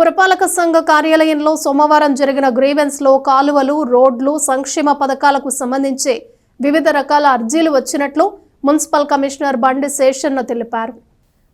పురపాలక సంఘ కార్యాలయంలో సోమవారం జరిగిన గ్రీవెన్స్లో కాలువలు రోడ్లు సంక్షేమ పథకాలకు సంబంధించి వివిధ రకాల అర్జీలు వచ్చినట్లు మున్సిపల్ కమిషనర్ బండి శేషన్న తెలిపారు.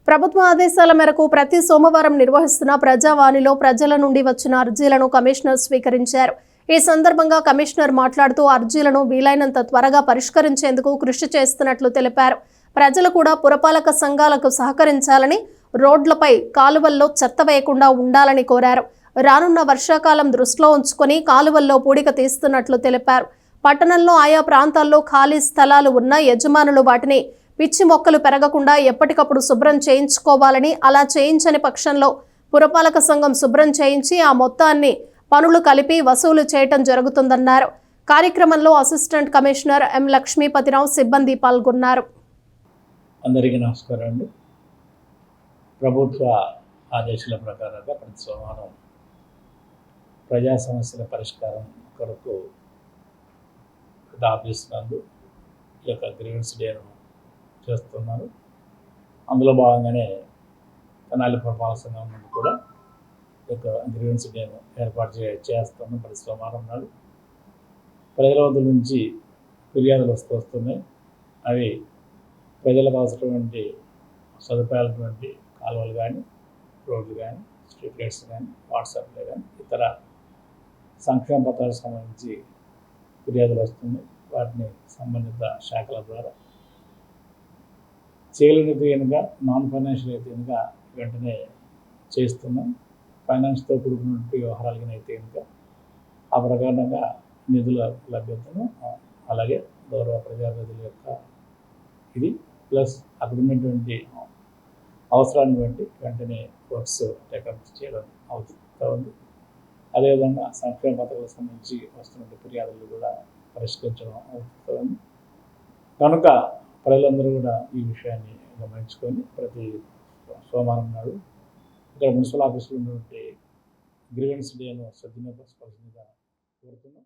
ప్రభుత్వ ఆదేశాల మేరకు ప్రతి సోమవారం నిర్వహిస్తున్న ప్రజావాణిలో ప్రజల నుండి వచ్చిన అర్జీలను కమిషనర్ స్వీకరించారు. ఈ సందర్భంగా కమిషనర్ మాట్లాడుతూ అర్జీలను వీలైనంత త్వరగా పరిష్కరించేందుకు కృషి చేస్తున్నట్లు తెలిపారు. ప్రజలు కూడా పురపాలక సంఘాలకు సహకరించాలని రోడ్లపై కాలువల్లో చెత్త వేయకుండా ఉండాలని కోరారు. రానున్న వర్షాకాలం దృష్టిలో ఉంచుకొని కాలువల్లో పూడిక తీస్తున్నట్లు తెలిపారు. పట్టణంలో ఆయా ప్రాంతాల్లో ఖాళీ స్థలాలు ఉన్న యజమానులు వాటిని పిచ్చి మొక్కలు పెరగకుండా ఎప్పటికప్పుడు శుభ్రం చేయించుకోవాలని అలా చేయించని పక్షంలో పురపాలక సంఘం శుభ్రం చేయించి ఆ మొత్తాన్ని పనులు కలిపి వసూలు చేయటం జరుగుతుందన్నారు. కార్యక్రమంలో అసిస్టెంట్ కమిషనర్ ఎం లక్ష్మీపతిరావు సిబ్బంది పాల్గొన్నారు. అందరికీ నమస్కారం అండి. ప్రభుత్వ ఆదేశాల ప్రకారంగా ప్రతి సోమవారం ప్రజా సమస్యల పరిష్కారం కొరకు పెద్ద ఆఫీస్ నందు ఈ యొక్క గ్రీవెన్స్ డేను చేస్తున్నారు. అందులో భాగంగానే తెనాలి పురపాలక సంఘం నుండి కూడా ఈ యొక్క గ్రీవెన్స్ డేను ఏర్పాటు చే చేస్తున్నాం ప్రతి సోమవారం నాడు ప్రజల వద్ద నుంచి ఫిర్యాదులు వస్తూ వస్తున్నాయి. అవి ప్రజలకు అవసరమైనటువంటి సదుపాయాలటువంటి కాలువలు కానీ రోడ్లు కానీ స్ట్రీట్ లైట్స్ కానీ వాట్సాప్లో కానీ ఇతర సంక్షేమ పత్రాలకు సంబంధించి ఫిర్యాదులు వస్తుంది వాటిని సంబంధిత శాఖల ద్వారా చేయలేనిది కనుక నాన్ ఫైనాన్షియల్ అయితే కనుక వెంటనే చేస్తున్నాం ఫైనాన్స్తో కూడుకున్నటువంటి వ్యవహారాలు అయితే కనుక ఆ ప్రకారంగా నిధుల లభ్యతను అలాగే గౌరవ ప్రజాప్రతినిధుల యొక్క ఇది ప్లస్ అక్కడ ఉన్నటువంటి అవసరాన్ని బట్టి వెంటనే వర్క్స్ టేకప్ చేయడం అవుతూ ఉంది అదేవిధంగా సంక్షేమ పథకాలకు సంబంధించి వస్తున్న ఫిర్యాదులు కూడా పరిష్కరించడం అవుతూ ఉంది కనుక ప్రజలందరూ కూడా ఈ విషయాన్ని గమనించుకొని ప్రతి సోమవారం నాడు ఇక్కడ మున్సిపల్ ఆఫీసులో ఉన్నటువంటి గ్రీవెన్స్ డేను సద్వినియోగపరచుకోవాల్సిందిగా కోరుతున్నాం.